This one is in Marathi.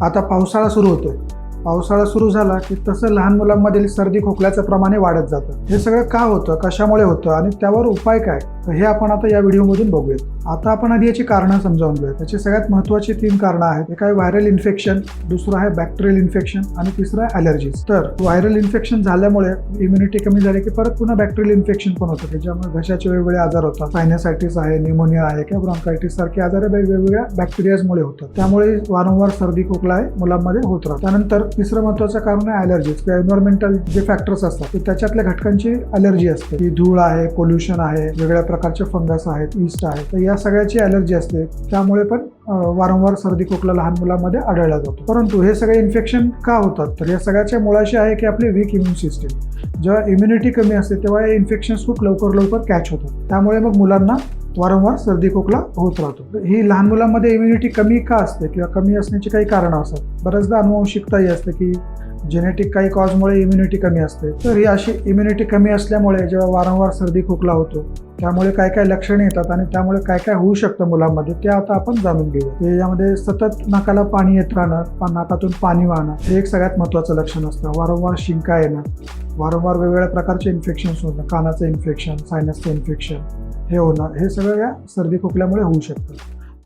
आता पावसाळा सुरू होतोय. पावसाळा सुरू झाला की तसं लहान मुलांमधील सर्दी खोकल्याचं प्रमाणे वाढत जातं. हे सगळं का होतं? कशामुळे होतं? आणि त्यावर उपाय काय? तर हे आपण आता या व्हिडिओमधून बघूयात. आता आपण आधी याची कारणं समजावून घेऊया त्याची सगळ्यात महत्त्वाची तीन कारणं आहेत. एक आहे व्हायरल इन्फेक्शन दुसरं आहे बॅक्टेरियल इन्फेक्शन आणि तिसरं आहे अलर्जीज तर व्हायरल इन्फेक्शन झाल्यामुळे इम्युनिटी कमी झाली की परत पुन्हा बॅक्टेरियल इन्फेक्शन पण होतं. त्याच्यामुळे घशाचे वेगवेगळे आजार होतात. सायनसायटिस आहे निमोनिया आहे किंवा ब्रॉन्कायटिस सारखे आजार वेगवेगळ्या बॅक्टेरियाजमुळे होतात. त्यामुळे वारंवार सर्दी खोकला आहे मुलांमध्ये होत राहतात. त्यानंतर तिसरं महत्त्वाचं कारण आहे अलर्जीज किंवा एन्व्हायरमेंटल जे फॅक्टर्स असतात ते त्याच्यातल्या घटकांची अलर्जी असते. की धूळ आहे पोल्युशन आहे वेगळ्या प्रकारचे फंगस आहेत ईस्ट आहे तर या सगळ्याची ॲलर्जी असते. त्यामुळे पण वारंवार सर्दी खोकला लहान मुलांमध्ये आढळला जातो. परंतु हे सगळे इन्फेक्शन का होतात? तर या सगळ्याच्या मुळाशी आहे की आपली वीक इम्युन सिस्टीम जेव्हा इम्युनिटी कमी असते तेव्हा हे इन्फेक्शन्स खूप लवकर लवकर कॅच होतात. त्यामुळे मग मुलांना वारंवार सर्दी खोकला होत राहतो. ही लहान मुलांमध्ये इम्युनिटी कमी का असते किंवा कमी असण्याची काही कारणं असतात? बऱ्याचदा अनुवंशिकताही असते की जेनेटिक काही कॉजमुळे इम्युनिटी कमी असते. तर ही अशी इम्युनिटी कमी असल्यामुळे जेव्हा वारंवार सर्दी खोकला होतो त्यामुळे काय काय लक्षणे येतात आणि त्यामुळे काय काय होऊ शकतं मुलांमध्ये ते आता आपण जाणून घेऊ ते यामध्ये सतत नाकाला पाणी येत राहणं नाकातून पाणी वाहणं हे एक सगळ्यात महत्त्वाचं लक्षण असतं. वारंवार शिंका येणं वारंवार वेगवेगळ्या प्रकारचे इन्फेक्शन्स होणं कानाचं इन्फेक्शन सायनसचं इन्फेक्शन हे होणं हे सगळं या सर्दी खोकल्यामुळे होऊ शकतं.